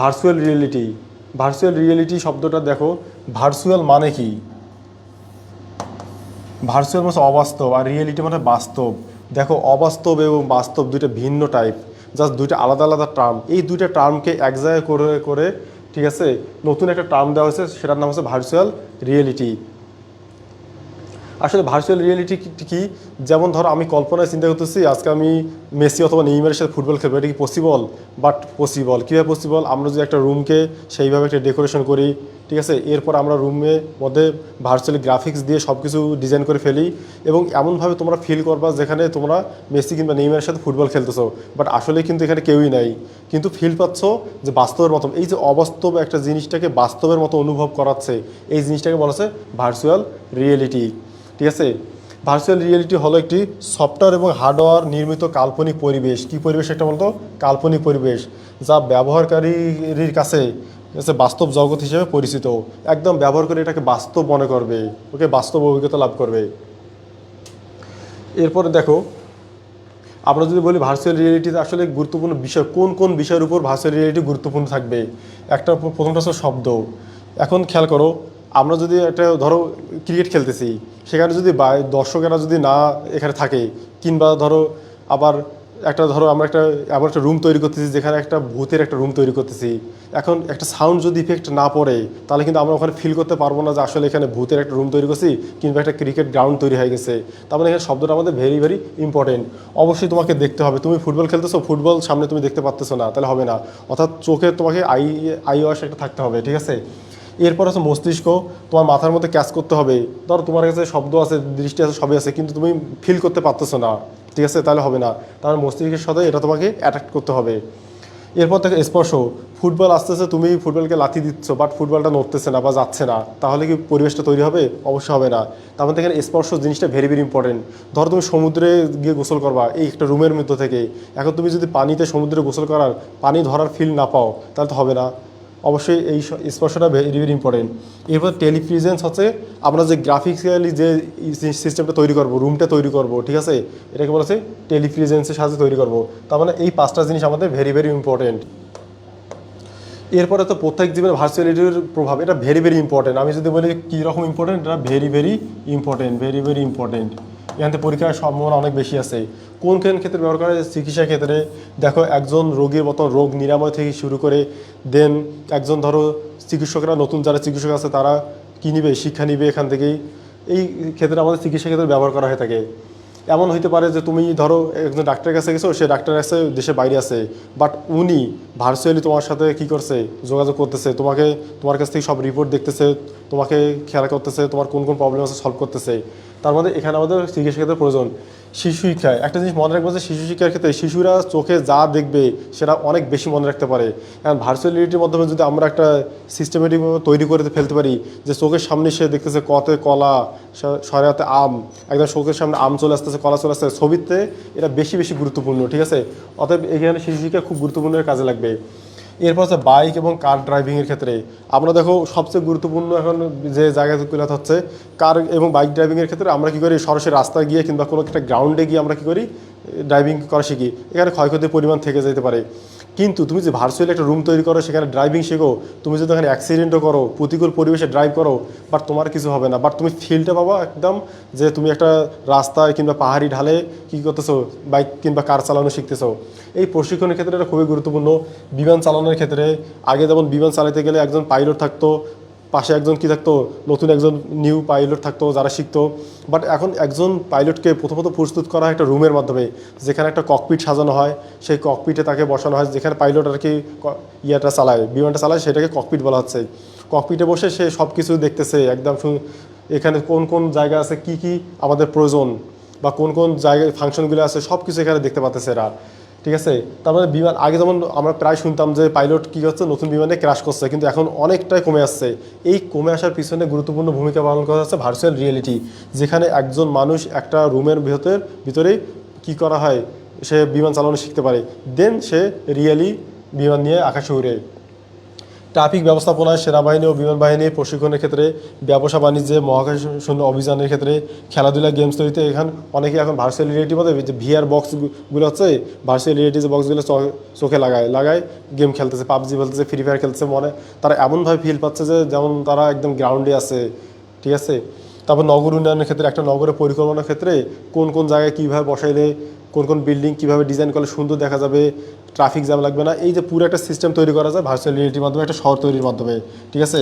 Virtual reality virtual reality শব্দটা দেখো virtual মানে কি? ভার্চুয়াল মানে অবাস্তব আর রিয়েলিটি মানে বাস্তব। দেখো, অবাস্তব এবং বাস্তব দুইটা ভিন্ন টাইপ জাস্ট দুইটা আলাদা আলাদা টার্ম এই দুইটা টার্মকে এক জায়গায় করে করে, ঠিক আছে? নতুন একটা টার্ম দেওয়া হয়েছে, সেটার নাম হচ্ছে ভার্চুয়াল রিয়েলিটি আসলে ভার্চুয়াল রিয়েলিটি কি যেমন ধরো আমি কল্পনায় চিন্তা করতেছি, আজকে আমি মেসি অথবা নেইমারের সাথে ফুটবল খেলব, এটা কি পসিবল বাট পসিবল কীভাবে পসিবল আমরা যদি একটা রুমকে সেইভাবে একটা ডেকোরেশন করি, ঠিক আছে? এরপর আমরা রুমের মধ্যে ভার্চুয়ালি গ্রাফিক্স দিয়ে সব কিছু ডিজাইন করে ফেলি এবং এমনভাবে তোমরা ফিল করবা যেখানে তোমরা মেসি কিংবা নেইমারের সাথে ফুটবল খেলতেছো। বাট আসলে কিন্তু এখানে কেউই নাই। কিন্তু ফিল পাচ্ছ যে বাস্তবের মতো, এই যে অবাস্তব একটা জিনিসটাকে বাস্তবের মতো অনুভব করাচ্ছে, এই জিনিসটাকে বলা হচ্ছে ভার্চুয়াল রিয়েলিটি ঠিক আছে? ভার্চুয়াল রিয়েলিটি হলো একটি সফটওয়্যার এবং হার্ডওয়্যার নির্মিত কাল্পনিক পরিবেশ। কি পরিবেশ একটা বলতো? কাল্পনিক পরিবেশ, যা ব্যবহারকারীর কাছে কাছে বাস্তব জগৎ হিসেবে পরিচিত। একদম ব্যবহার করে এটাকে বাস্তব মনে করবে। ওকে, বাস্তব অভিজ্ঞতা লাভ করবে। এরপরে দেখো, আমরা যদি বলি ভার্চুয়াল রিয়েলিটিতে আসলে গুরুত্বপূর্ণ বিষয়, কোন কোন বিষয়ের উপর ভার্চুয়াল রিয়েলিটি গুরুত্বপূর্ণ থাকবে? একটা প্রথমটা হচ্ছে শব্দ। এখন খেয়াল করো আমরা যদি একটা, ধরো ক্রিকেট খেলতেছি, সেখানে যদি দর্শকেরা যদি না এখানে থাকে, কিংবা ধরো, আবার একটা, ধরো, আমরা একটা এমন একটা রুম তৈরি করতেছি, যেখানে একটা ভূতের একটা রুম তৈরি করতেছি, এখন একটা সাউন্ড যদি ইফেক্ট না পড়ে, তাহলে কিন্তু আমরা ওখানে ফিল করতে পারব না যে আসলে এখানে ভূতের একটা রুম তৈরি করছি, কিংবা একটা ক্রিকেট গ্রাউন্ড তৈরি হয়ে গেছে। তার মানে এখানে শব্দটা আমাদের ভেরি ভেরি ইম্পর্টেন্ট অবশ্যই তোমাকে দেখতে হবে। তুমি ফুটবল খেলতেছো, ফুটবল সামনে তুমি দেখতে পারতেছো না, তাহলে হবে না। অর্থাৎ চোখে তোমাকে আই আই ওয়াশ একটা থাকতে হবে, ঠিক আছে? এরপর হচ্ছে মস্তিষ্ক, তোমার মাথার মধ্যে ক্যাচ করতে হবে। ধরো তোমার কাছে শব্দ আছে, দৃষ্টি আছে, সবই আছে, কিন্তু তুমি ফিল করতে পারতেছো না। ঠিক আছে? তাহলে হবে না। তাহলে মস্তিষ্কের সাথে এটা তোমাকে অ্যাট্রাক্ট করতে হবে। এরপর থেকে স্পর্শ। ফুটবল আস্তে আস্তে তুমি ফুটবলকে লাথি দিচ্ছ বাট ফুটবলটা নড়তেছে না বা যাচ্ছে না। তাহলে কি পরিবেশটা তৈরি হবে? অবশ্যই হবে না। তার মধ্যে এখানে স্পর্শ জিনিসটা ভেরি ভেরি ইম্পর্টেন্ট ধরো তুমি সমুদ্রে গিয়ে গোসল করবা, এই একটা রুমের মধ্যে থেকে। এখন তুমি যদি পানিতে সমুদ্রে গোসল করার, পানি ধরার ফিল না পাও, তাহলে তো হবে না। অবশ্যই এই স্পর্শটা ভেরি ভেরি ইম্পর্টেন্ট এরপর টেলিপ্রিজেন্স হচ্ছে আমরা যে গ্রাফিক্যালি যে সিস্টেমটা তৈরি করব রুমটা তৈরি করব, ঠিক আছে? এটাকে বলা হচ্ছে টেলিপ্রিজেন্সের সাথে তৈরি করব। তার মানে এই পাঁচটা জিনিস আমাদের ভেরি ভেরি ইম্পর্টেন্ট এরপরে তো প্রত্যেক জীবনে ভার্চুয়ালিটির প্রভাব, এটা ভেরি ভেরি ইম্পর্টেন্ট আমি যদি বলি কী রকম ইম্পর্টেন্ট এটা very very important very very important এখান পরীক্ষার সম্ভাবনা অনেক বেশি আছে। কোন কোন ক্ষেত্রে ব্যবহার করা হয় চিকিৎসা ক্ষেত্রে দেখো, একজন রোগীর মতন রোগ নিরাময় থেকে শুরু করে দেন, একজন ধরো চিকিৎসকরা, নতুন যারা চিকিৎসক আছে, তারা কী নিবে, শিক্ষা নিবে এখান থেকেই। এই ক্ষেত্রে আমাদের চিকিৎসা ক্ষেত্রে ব্যবহার করা হয়ে থাকে। এমন হইতে পারে যে তুমি ধরো একজন ডাক্তারের কাছে গেছো, সে ডাক্তার আছে দেশে বাইরে আছে বাট উনি ভার্চুয়ালি তোমার সাথে কি করছে, যোগাযোগ করতেছে, তোমাকে, তোমার কাছ থেকে সব রিপোর্ট দেখতেছে, তোমাকে খেয়াল করতেছে, তোমার কোন কোন প্রবলেম আছে সলভ করতেছে। তার মধ্যে এখানে আমাদের ক্ষেত্রে প্রয়োজন। শিশু শিক্ষায় একটা জিনিস মনে রাখব যে শিশু শিক্ষার ক্ষেত্রে শিশুরা চোখে যা দেখবে সেটা অনেক বেশি মনে রাখতে পারে। কারণ ভার্চুয়াল মাধ্যমে যদি আমরা একটা সিস্টেমেটিক তৈরি করে ফেলতে পারি যে চোখের সামনে সে দেখতেছে কতে কলা সরাতে আম, একদম চোখের সামনে আম চলে আসতেছে, কলা চলে আসতেছে, ছবিতে এটা বেশি বেশি গুরুত্বপূর্ণ, ঠিক আছে? অতএব এখানে শিশু শিক্ষা খুব গুরুত্বপূর্ণ কাজে লাগবে। এরপর হচ্ছে বাইক এবং কার ড্রাইভিংয়ের ক্ষেত্রে। আমরা দেখো, সবচেয়ে গুরুত্বপূর্ণ এখন যে জায়গাগুলো হচ্ছে কার এবং বাইক ড্রাইভিংয়ের ক্ষেত্রে আমরা কী করি? সরাসরি রাস্তায় গিয়ে কিংবা কোনো একটা গ্রাউন্ডে গিয়ে আমরা কী করি? ড্রাইভিং করা শিখি। এখানে ক্ষয়ক্ষতির পরিমাণ থেকে যেতে পারে। কিন্তু তুমি যে ভার্চুয়াল একটা রুম তৈরি করো, সেখানে ড্রাইভিং শেখো, তুমি যদি ওখানে অ্যাক্সিডেন্টও করো, প্রতিকূল পরিবেশে ড্রাইভ করো বাট তোমার কিছু হবে না। বাট তুমি ফিলটা পাবা একদম যে তুমি একটা রাস্তায় কিংবা পাহাড়ি ঢালে কী করতেছো বাইক কিংবা কার চালানো শিখতেছো। এই প্রশিক্ষণের ক্ষেত্রে এটা খুবই গুরুত্বপূর্ণ। বিমান চালানোর ক্ষেত্রে আগে যেমন বিমান চালাতে গেলে একজন পাইলট থাকতো পাশে একজন কি থাকতো, নতুন একজন নিউ পাইলট থাকতো যারা শিখতো। বাট এখন একজন পাইলটকে প্রথমত প্রস্তুত করা একটা রুমের মাধ্যমে, যেখানে একটা ককপিট সাজানো হয়। সেই ককপিটে তাকে বসানো হয়, যেখানে পাইলট আর কি ইয়েটা চালায়, বিমানটা চালায়, সেটাকে ককপিট বলা হচ্ছে। ককপিটে বসে সে সব কিছু দেখতেছে, একদম এখানে কোন কোন জায়গা আছে, কি কি আমাদের প্রয়োজন, বা কোন কোন জায়গায় ফাংশনগুলো আছে সব কিছু এখানে দেখতে পাচ্ছে এরা। ঠিক আছে? তারপরে বিমান, আগে যেমন আমরা প্রায় শুনতাম যে পাইলট কী করছে নতুন বিমানে ক্র্যাশ করছে, কিন্তু এখন অনেকটাই কমে আসছে। এই কমে আসার পিছনে গুরুত্বপূর্ণ ভূমিকা পালন করা হচ্ছে ভার্চুয়াল রিয়েলিটি যেখানে একজন মানুষ একটা রুমের ভেতরের ভিতরেই কী করা হয়, সে বিমান চালানো শিখতে পারে। দেন সে রিয়েলি বিমান নিয়ে আকাশে উড়ে। ট্রাফিক ব্যবস্থাপনায়, সেনাবাহিনী ও বিমান বাহিনীর প্রশিক্ষণের ক্ষেত্রে, ব্যবসা বাণিজ্যে মহাকাশ শূন্য অভিযানের ক্ষেত্রে, খেলাধুলা গেমস তৈরিতে এখান অনেকেই এখন ভার্চুয়াল রিয়েলিটির মধ্যে যে ভিআর বক্সগুলো হচ্ছে ভার্চুয়াল রিয়েলিটি যে বক্সগুলো চোখে লাগায় লাগায় গেম খেলতেছে, পাবজি খেলতেছে ফ্রি ফায়ার খেলতেছে, মনে, তারা এমনভাবে ফিল পাচ্ছে যে, যেমন তারা একদম গ্রাউন্ডে আছে, ঠিক আছে? তারপর নগর উন্নয়নের ক্ষেত্রে, একটা নগরের পরিকল্পনার ক্ষেত্রে, কোন কোন জায়গায় কীভাবে বসাইলে, কোন কোন বিল্ডিং কীভাবে ডিজাইন করলে সুন্দর দেখা যাবে ট্রাফিক জ্যাম লাগবে না। এই যে পুরো একটা সিস্টেম তৈরি করা যায় ভার্চুয়াল রিয়েলিটির মাধ্যমে, একটা শহর তৈরির মাধ্যমে, ঠিক আছে?